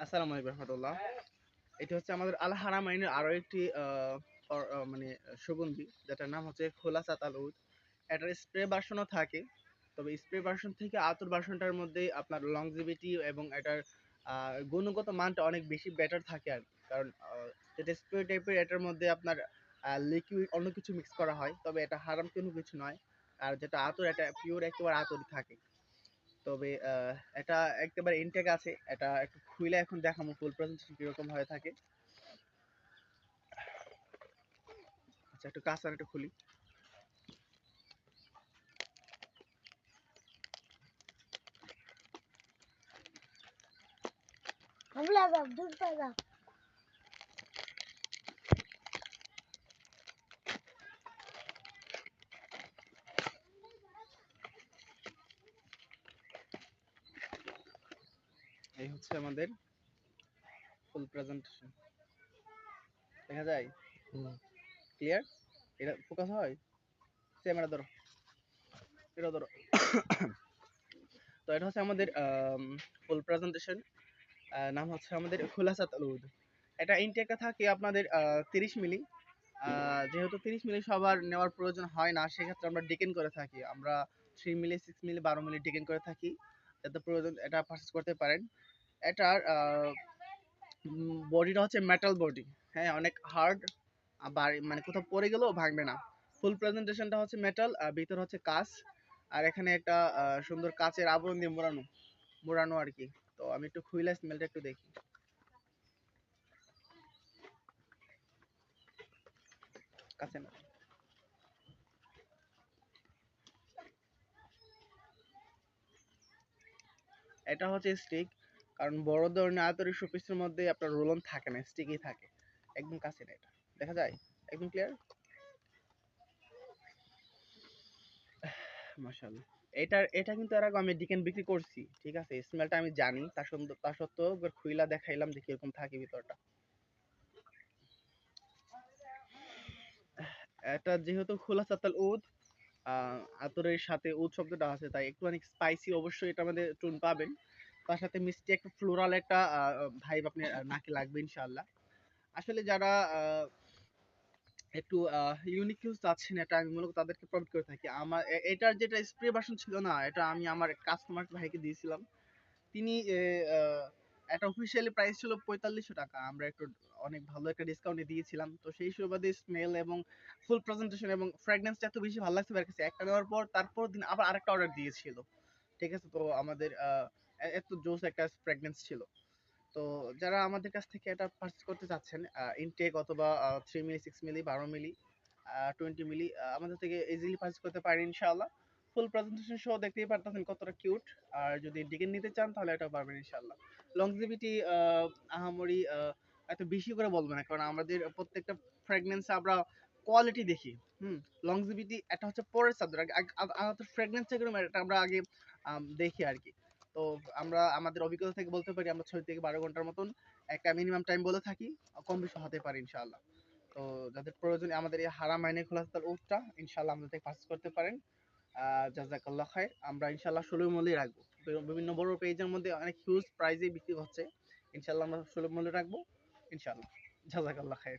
আসসালামু আলাইকুম রহমতুল্লাহ। এটা হচ্ছে আমাদের আল হারামাইনের আরও একটি মানে সুগন্ধি, যেটার নাম হচ্ছে খোলা সাতাল উদ এটার স্প্রে ভার্সনও থাকে, তবে স্প্রে ভার্সন থেকে আতর ভার্সনটার মধ্যে আপনার লংজিভিটি এবং এটার গুণগত মানটা অনেক বেশি বেটার থাকে আর। কারণ যেটা স্প্রে টাইপের এটার মধ্যে আপনার লিকুইড অন্য কিছু মিক্স করা হয়, তবে এটা হারাম কোনো কিছু নয়। আর যেটা আতর, এটা পিওর একেবারে আতরই থাকে। তবে এটা একেবারে ইনটেক আছে। এটা একটু খুইলে এখন দেখামো ফুল প্রসেসিং কীরকম হয়ে থাকে। আচ্ছা একটু কাঁচা একটু খুলি। আমরা দুধ পাওয়া এই হচ্ছে আমাদের ফুল প্রেজেন্টেশন দেখা যায়? ক্লিয়ার এটা ফোকাস হয়? ক্যামেরা ধরো। এটা ধরো। তো এটা হচ্ছে আমাদের ফুল প্রেজেন্টেশন নাম হচ্ছে আমাদের খুলাসা তালুদ এটা ইনটেকটা থাকে আপনাদের তিরিশ মিলি। যেহেতু তিরিশ মিলি সবার নেওয়ার প্রয়োজন হয় না সেক্ষেত্রে আমরা ডিকেন করে থাকি। আমরা থ্রি মিলি সিক্স মিলি বারো মিলি ডিকেন করে থাকি। যাতে প্রয়োজন, এটা পারচেস করতে পারেন। এটার বডিটা হচ্ছে মেটাল বডি হ্যাঁ অনেক হার্ড আবার মানে কোথাও পড়ে গেলেও ভাঙবে না। ফুল প্রেজেন্টেশনটা হচ্ছে মেটাল ভিতর হচ্ছে কাঁচ। আর এখানে একটা সুন্দর কাচের আবরণ দিয়ে মোড়ানো মোড়ানো আর কি। তো আমি একটু খুইলা স্মেলটা একটু দেখি। কাছে না এটা হচ্ছে স্টিক কারণ বড় ধরনের আয়তরের শোপিসের মধ্যে আপনার রোলন থাকে না স্টিকই থাকে। একদম কাছে না এটা। দেখা যায়? একদম ক্লিয়ার মাশাআল্লাহ। এটার, এটা কিন্তু এর আগে আমি ডিকেন বিক্রি করছি, ঠিক আছে? স্মেলটা আমি জানি তার সুন্দর তার সত্ত্বেও একবার খুইলা দেখাইলাম যে কীরকম থাকে ভিতরটা। এটা যেহেতু খোলা চাতাল উদ আতরের সাথে উদ শব্দটা আছে, তাই একটু অনেক স্পাইসি অবশ্যই এটা আমাদের টুন পাবেন। তার সাথে মিষ্টি একটা ফ্লোরাল একটা ভাইব আপনি নাকে লাগবে ইনশাআল্লাহ। আসলে যারা একটু ইউনিক ইউজ চাচ্ছেন এটা আমি মূলত তাদেরকে প্রোভাইড করে থাকি। আমার এটার যেটা স্প্রে ভার্সন ছিল না, এটা আমি আমার কাস্টমার ভাইকে দিয়েছিলাম। তিনি এ, আহ, এটা অফিসিয়ালি প্রাইস ছিল পঁয়তাল্লিশশো টাকা। আমরা একটু অনেক ভালো একটা ডিসকাউন্টে দিয়েছিলাম। তো সেই সুবাদে স্মেল এবং ফুল প্রেজেন্টেশন এবং ফ্র্যাগনেন্সটা এত বেশি ভালো লাগছে কাছে। একটা নেওয়ার পর তারপর দিন আবার আরেকটা অর্ডার দিয়েছিল। ঠিক আছে? তো আমাদের এত জোস একটা ফ্র্যাগনেন্স ছিল। তো যারা আমাদের কাছ থেকে এটা পারচেজ করতে চাচ্ছেন ইনটেক অথবা থ্রি মিলি সিক্স মিলি বারো মিলি টোয়েন্টি মিলি আমাদের থেকে ইজিলি পারচেজ করতে পারেন ইনশাআল্লাহ। ফুল প্রেজেন্টেশন শো দেখতেই পারতেছেন কতটা কিউট আর যদি ডিকেন নিতে চান তাহলে এটা পারবেন ইনশাআল্লাহ। লংজিভিটি আহামরি এত বেশি করে বলব না, কারণ আমাদের প্রত্যেকটা ফ্র্যাগনেন্স আমরা কোয়ালিটি দেখি। হুম লংজিভিটি এটা হচ্ছে পরের সাবজেক্ট আমাদের ফ্র্যাগনেন্স কীরকম, এটা আমরা আগে দেখি আর কি। তো আমরা, আমাদের অভিজ্ঞতা থেকে বলতে পারি, আমরা ছয় থেকে বারো ঘণ্টার মতন একটা মিনিমাম টাইম বলে থাকি, কম বেশি হতে পারে ইনশাআল্লাহ। তো যাদের প্রয়োজন, আমাদের এই হারাম আইনে খোলা তার উটটা ইনশাআল্লাহ আমাদের থেকে পার্চেস করতে পারেন। জাজাকাল্লাহ খায় আমরা ইনশাল্লাহ সুলভ মূল্যে রাখব। বিভিন্ন বড় পেজের মধ্যে অনেক হিউজ প্রাইজে বিক্রি হচ্ছে। ইনশাল্লাহ আমরা সুলভ মূল্যে রাখব। ইনশাল্লাহ জাজাকাল্লাহ খায়